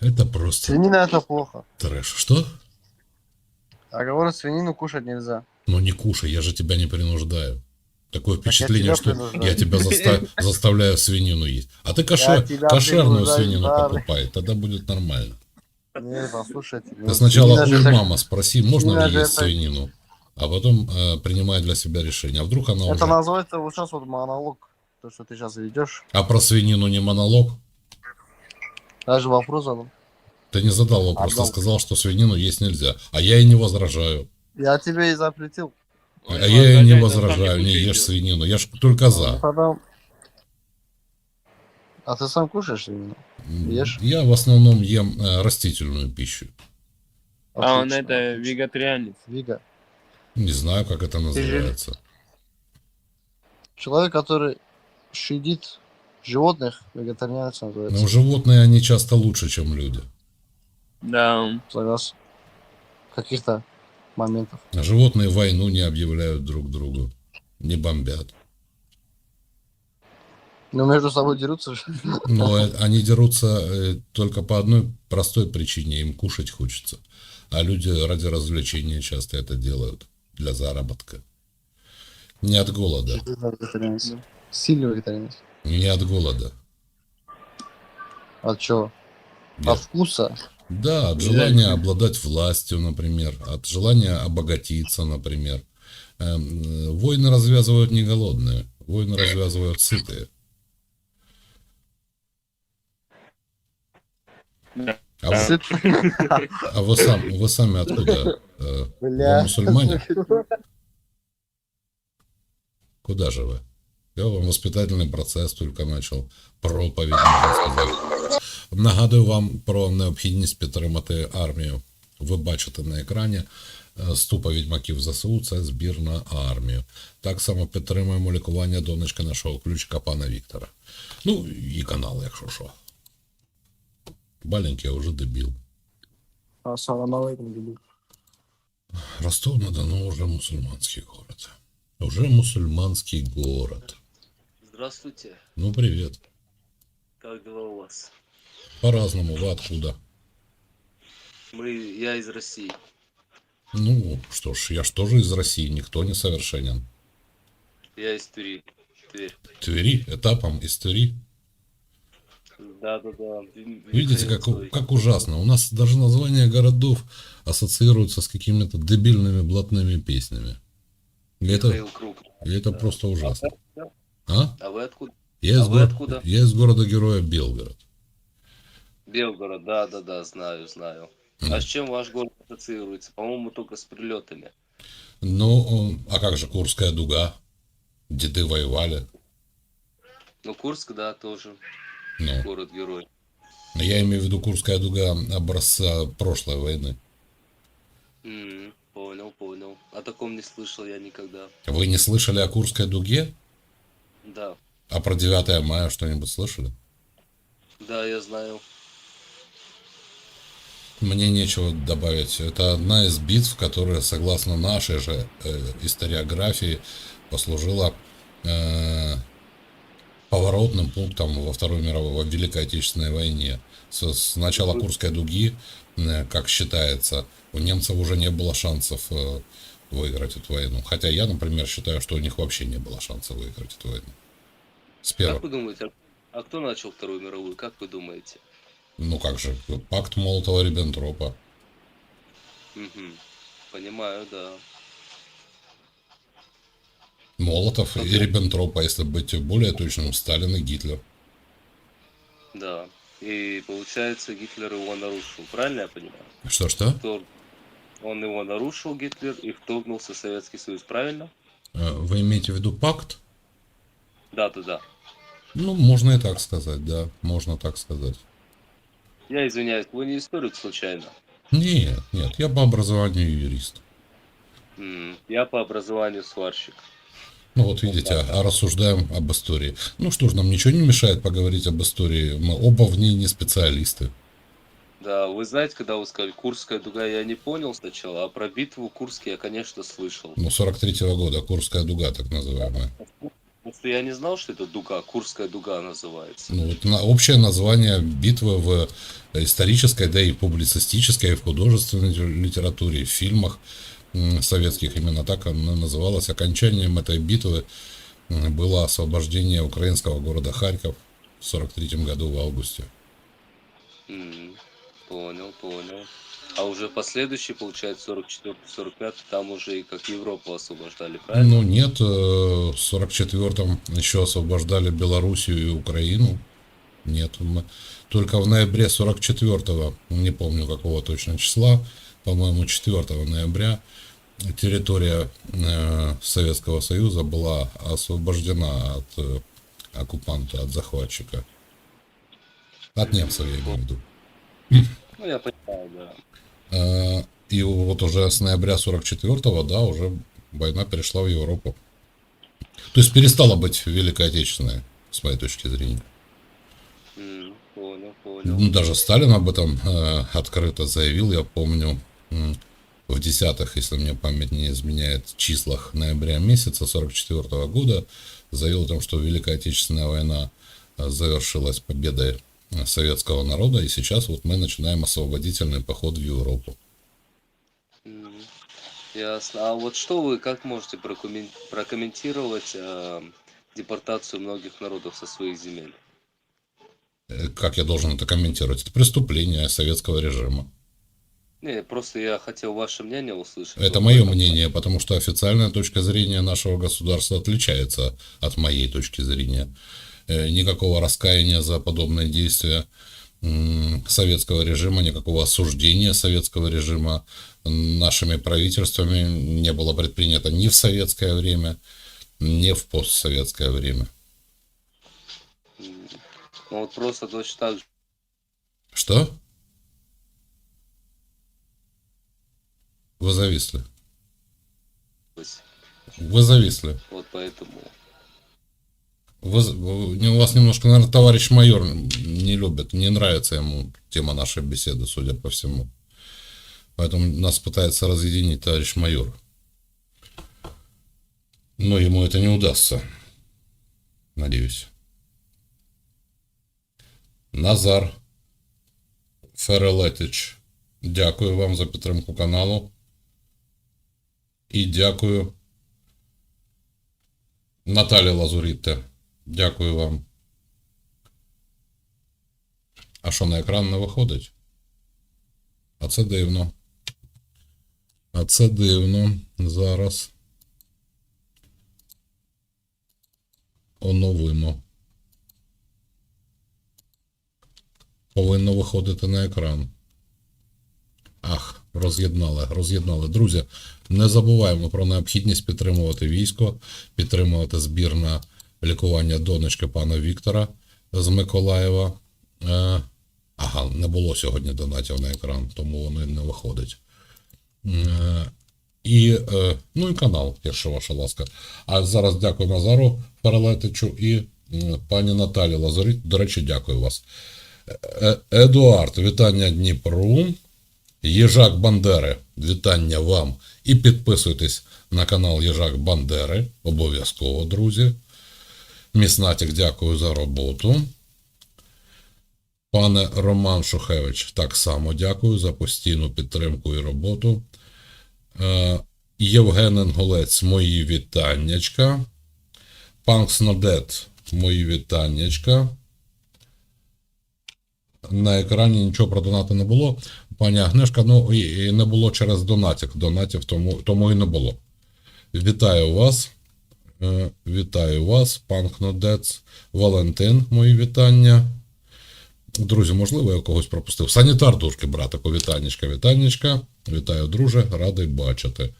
Это просто Свинина это плохо. трэш. Что? А говорят, свинину кушать нельзя. Ну не кушай, я же тебя не принуждаю. Такое я впечатление, тебя что принуждаю. я тебя заста- заставляю свинину есть. А ты кошер- Я тебя кошерную принуждаю, свинину да. покупай, тогда будет нормально. Не, послушайте. Ты сначала свинина же у так- мама спроси, можно свинина ли же есть это- свинину, а потом э, принимай для себя решение. А вдруг она Это уже... называется вот сейчас вот монолог. То, что ты сейчас ведешь. А про свинину не монолог? Даже вопрос задал. Ты не задал вопрос, ты Отдал. сказал, что свинину есть нельзя. А я и не возражаю. Я тебе и запретил. А я и не возражаю, не ешь свинину. Я ж только за. Ну, тогда- А ты сам кушаешь свинину? Ешь. Я в основном ем э, растительную пищу. А он Отлично, это отлично. вегетарианец. Вига. Не знаю, как это называется. Человек, который щадит животных, вегетарианец называется. Но животные, они часто лучше, чем люди. Да. Согласен. В каких-то моментах. А Животные войну не объявляют друг другу. Не бомбят. Но между собой дерутся же. Но э, они дерутся э, только по одной простой причине. Им кушать хочется. А люди ради развлечения часто это делают. Для заработка. Не от голода. Сильный вегетарианец. Не от голода. От чего? От вкуса? Да, от желания обладать властью, например, от желания обогатиться, например. Эм, э, Войны развязывают не голодные, войны развязывают сытые. А вы, а вы, сам, вы сами откуда? Э, Вы Бля. мусульмане? Куда же вы? Я вам воспитательний процес тільки начал. Проповідь, можна сказати. Нагадую вам про необхідність підтримати армію. Ви бачите на екрані е, ступа відьмаків ЗСУ це збір на армію. Так само підтримуємо лікування донечки нашого ключика пана Віктора. Ну і канал, якщо що. Маленький, а вже дебіл. Ассалам алейкум, дебил. Ростов-на-Дону уже мусульманский город. Уже мусульманский город. Здравствуйте, Ну, привет. как дела у вас? По-разному. Вы откуда? Мы, я из России. Ну, что ж, я ж тоже из России. Никто не совершенен. Я из Твери. Тверь. Твери, этапом из Твери. Да, да, да. Видите, как, как ужасно. У нас даже названия городов ассоциируются с какими-то дебильными блатными песнями. И это, Михаил Круг. и это Да. просто ужасно. А? А вы откуда? Я А из, вы откуда? я из города-героя Белгород. Белгород, да, да, да, знаю, знаю. А с чем ваш город ассоциируется? По-моему, только с прилетами. Ну, а как же Курская дуга? Деды воевали. Ну, Курск, да, тоже Ну, город-герой. я имею в виду Курская дуга образца прошлой войны. М, понял, понял. О таком не слышал я никогда. Вы не слышали о Курской дуге? Да, А про 9 мая что-нибудь слышали? да, я знаю. Мне нечего добавить. Это одна из битв, которая, согласно нашей же э, историографии, послужила э, поворотным пунктом во Второй мировой, во Великой Отечественной войне. С, с начала Курской дуги, э, как считается, у немцев уже не было шансов э, выиграть эту войну. Хотя я, например, считаю, что у них вообще не было шанса выиграть эту войну. С Как первого. вы думаете, а кто начал Вторую мировую? Как вы думаете? Ну как же, пакт Молотова-Риббентропа. Мгм. Понимаю, да. Молотов и Риббентроп, а если быть более точным, Сталин и Гитлер. Да. И получается, Гитлер его нарушил. Правильно я понимаю? Что-что? Он его нарушил, Гитлер, и вторгнулся в Советский Союз. Правильно? Э, Вы имеете в виду пакт? Да, да, да. Ну, можно и так сказать, да, можно так сказать. Я извиняюсь, вы не историк случайно? Нет, нет, я по образованию юрист. М, Я по образованию сварщик. Ну вот видите, а, а рассуждаем об истории. Ну что ж, нам ничего не мешает поговорить об истории. Мы оба в ней не специалисты. Да, вы знаете, когда вы сказали Курская дуга, я не понял сначала, а про битву Курск я, конечно, слышал. Ну, 43-го года, Курская дуга, так называемая. Просто я не знал, что это дуга, Курская дуга называется. Ну, вот на- общее название битвы в исторической, да и публицистической, и в художественной литературе, и в фильмах советских именно так она называлась. Окончанием этой битвы было освобождение украинского города Харьков в 43 году в августе. М, Понял, понял. А уже последующий, получается, 44-45, там уже и как Европу освобождали, правильно? Ну нет, э, в 44-м еще освобождали Белоруссию и Украину. Нет, только в ноябре 44-го, не помню какого точно числа, по-моему 4 ноября, территория э, Советского Союза была освобождена от э, оккупанта, от захватчика. От немцев, я имею в виду. Ну, я понимаю, да. Э, И вот уже с ноября 44-го, да, уже война перешла в Европу. То есть перестала быть Великой Отечественной, с моей точки зрения. М, Понял, понял. Ну, даже Сталин об этом э, открыто заявил, я помню, в десятых, если мне память не изменяет, числах ноября месяца 44 года, заявил о том, что Великая Отечественная война э, завершилась победой советского народа, и сейчас вот мы начинаем освободительный поход в Европу. Ясно. А вот что вы, как можете прокоммен- прокомментировать э, депортацию многих народов со своих земель? Э, Как я должен это комментировать? Это преступление советского режима. Не, просто я хотел ваше мнение услышать. Это мое мнение, потому что официальная точка зрения нашего государства отличается от моей точки зрения. Э, Никакого раскаяния за подобные действия советского режима, никакого осуждения советского режима нашими правительствами не было предпринято ни в советское время, ни в постсоветское время. Ну вот просто точно так же. Что? Вы зависли. Вы зависли. Вот поэтому. Вы, вы- у вас немножко, наверное, товарищ майор не любит, не нравится ему тема нашей беседы, судя по всему. Поэтому нас пытается разъединить товарищ майор. Но ему это не удастся. Надеюсь. Назар Ферелетич. Дякую вам за підтримку каналу. І дякую Наталі Лазурітте. Дякую вам. А що на екран не виходить? А це дивно. А це дивно. Зараз. Оновимо. Повинно виходити на екран. Ах, роз'єднали, роз'єднали. Друзі, не забуваємо про необхідність підтримувати військо, підтримувати збір на лікування донечки пана Віктора з Миколаєва. Е, ага, не було сьогодні донатів на екран, тому воно не виходить. Е, і, е, ну і канал, якщо ваша ласка. А зараз дякую Назару Паралетичу і пані Наталі Лазарі. До речі, дякую вас. Едуард, вітання Дніпру. Єжак Бандери, вітання вам. І підписуйтесь на канал Єжак Бандери. Обов'язково, друзі. Міснатік, дякую за роботу. Пане Роман Шухевич, так само дякую за постійну підтримку і роботу. Е, Євген Енголець, мої вітаннячка. Пан Снодет, мої вітаннячка. На екрані нічого про донати не було. Пані Агнешка, ну і не було через донатик. Донатів тому, тому і не було. Вітаю вас. Е, вітаю вас, пан Кнодець, Валентин, мої вітання. Друзі, можливо, я когось пропустив. Санітар душки, братику, вітаннячка, вітаннячка. Вітаю, друже, радий бачити.